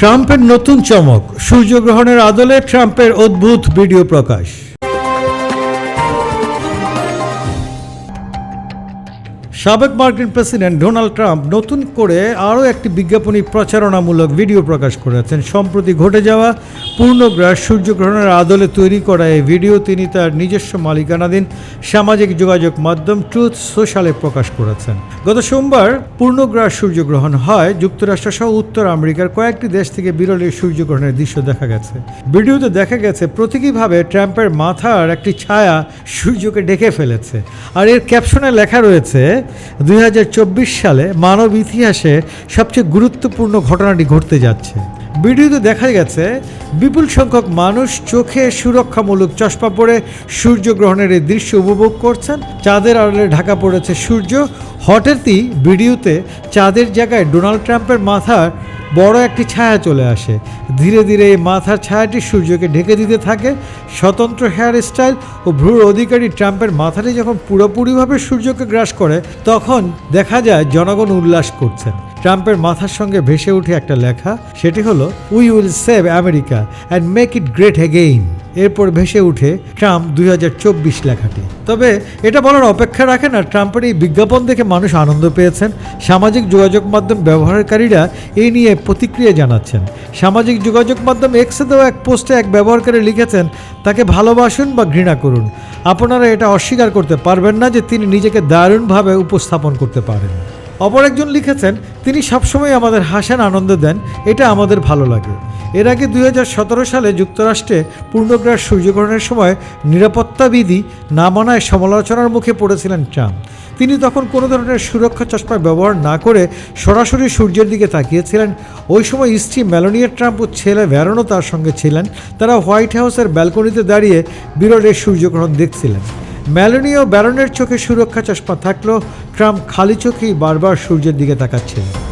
ট্রাম্পের নতুন চমক সূর্যগ্রহণের আদলে ট্রাম্পের অদ্ভুত ভিডিও প্রকাশ। সাবেক মার্কিন প্রেসিডেন্ট ডোনাল্ড ট্রাম্প নতুন করে আরও একটি বিজ্ঞাপনী প্রচারণামূলক ভিডিও প্রকাশ করেছেন। সম্প্রতি ঘটে যাওয়া পূর্ণগ্রাস সূর্যগ্রহণের আদলে তৈরি করা এই ভিডিও তিনি তার নিজস্ব মালিকানাধীন সামাজিক যোগাযোগ মাধ্যম ট্রুথ সোশ্যালে প্রকাশ করেছেন। গত সোমবার পূর্ণগ্রাস সূর্যগ্রহণ হয় যুক্তরাষ্ট্র সহ উত্তর আমেরিকার কয়েকটি দেশ থেকে বিরল এই সূর্যগ্রহণের দৃশ্য দেখা গেছে। ভিডিওতে দেখা গেছে, প্রতীকীভাবে ট্রাম্পের মাথার একটি ছায়া সূর্যকে ডেকে ফেলেছে। আর এর ক্যাপশনে লেখা রয়েছে দুই হাজার চব্বিশ সালে মানব ইতিহাসে সবচেয়ে গুরুত্বপূর্ণ ঘটনাটি ঘটতে যাচ্ছে। ভিডিওতে দেখা গেছে, বিপুল সংখ্যক মানুষ চোখে সুরক্ষামূলক চশমা পরে সূর্যগ্রহণের এই দৃশ্য উপভোগ করছেন। চাঁদের আড়ালে ঢাকা পড়েছে সূর্য। হঠাৎই ভিডিওতে চাঁদের জায়গায় ডোনাল্ড ট্রাম্পের মাথার বড় একটি ছায়া চলে আসে। ধীরে ধীরে এই মাথার ছায়াটি সূর্যকে ঢেকে দিতে থাকে। স্বতন্ত্র হেয়ার স্টাইল ও ভ্রুর অধিকারী ট্রাম্পের মাথাটি যখন পুরোপুরিভাবে সূর্যকে গ্রাস করে, তখন দেখা যায় জনগণ উল্লাস করছেন। ট্রাম্পের মাথার সঙ্গে ভেসে উঠে একটা লেখা, সেটি হলো we will save America and make it great again এরপর ভেসে উঠে ট্রাম্প দুই হাজার চব্বিশ লেখাটি। তবে এটা বলার অপেক্ষা রাখে না ট্রাম্পের এই বিজ্ঞাপন দেখে মানুষ আনন্দ পেয়েছেন। সামাজিক যোগাযোগ মাধ্যম ব্যবহারকারীরা এই নিয়ে প্রতিক্রিয়া জানাচ্ছেন। সামাজিক যোগাযোগ মাধ্যম এক্সে দেওয়া এক পোস্টে এক ব্যবহারকারী লিখেছেন, তাকে ভালোবাসুন বা ঘৃণা করুন। আপনারা এটা অস্বীকার করতে পারবেন না যে তিনি নিজেকে দারুণভাবে উপস্থাপন করতে পারেন। অপর একজন লিখেছেন, তিনি সবসময় আমাদের হাসান আনন্দ দেন, এটা আমাদের ভালো লাগে। এর আগে দুই হাজার সতেরো সালে যুক্তরাষ্ট্রে পূর্ণগ্রাস সূর্যগ্রহণের সময় নিরাপত্তা বিধি না মানায় সমালোচনার মুখে পড়েছিলেন ট্রাম্প। তিনি তখন কোনো ধরনের সুরক্ষা চশমা ব্যবহার না করে সরাসরি সূর্যের দিকে তাকিয়েছিলেন। ওই সময় স্ত্রী মেলোনিয়া ট্রাম্প ও ছেলে ভ্যারনও তার সঙ্গে ছিলেন। তারা হোয়াইট হাউসের ব্যালকনিতে দাঁড়িয়ে বিরলের সূর্যগ্রহণ দেখছিলেন। ম্যালোনিও ব্যারনের চোখে সুরক্ষা চশমা থাকলেও ট্রাম্প খালি চোখেই বারবার সূর্যের দিকে তাকাচ্ছিলেন।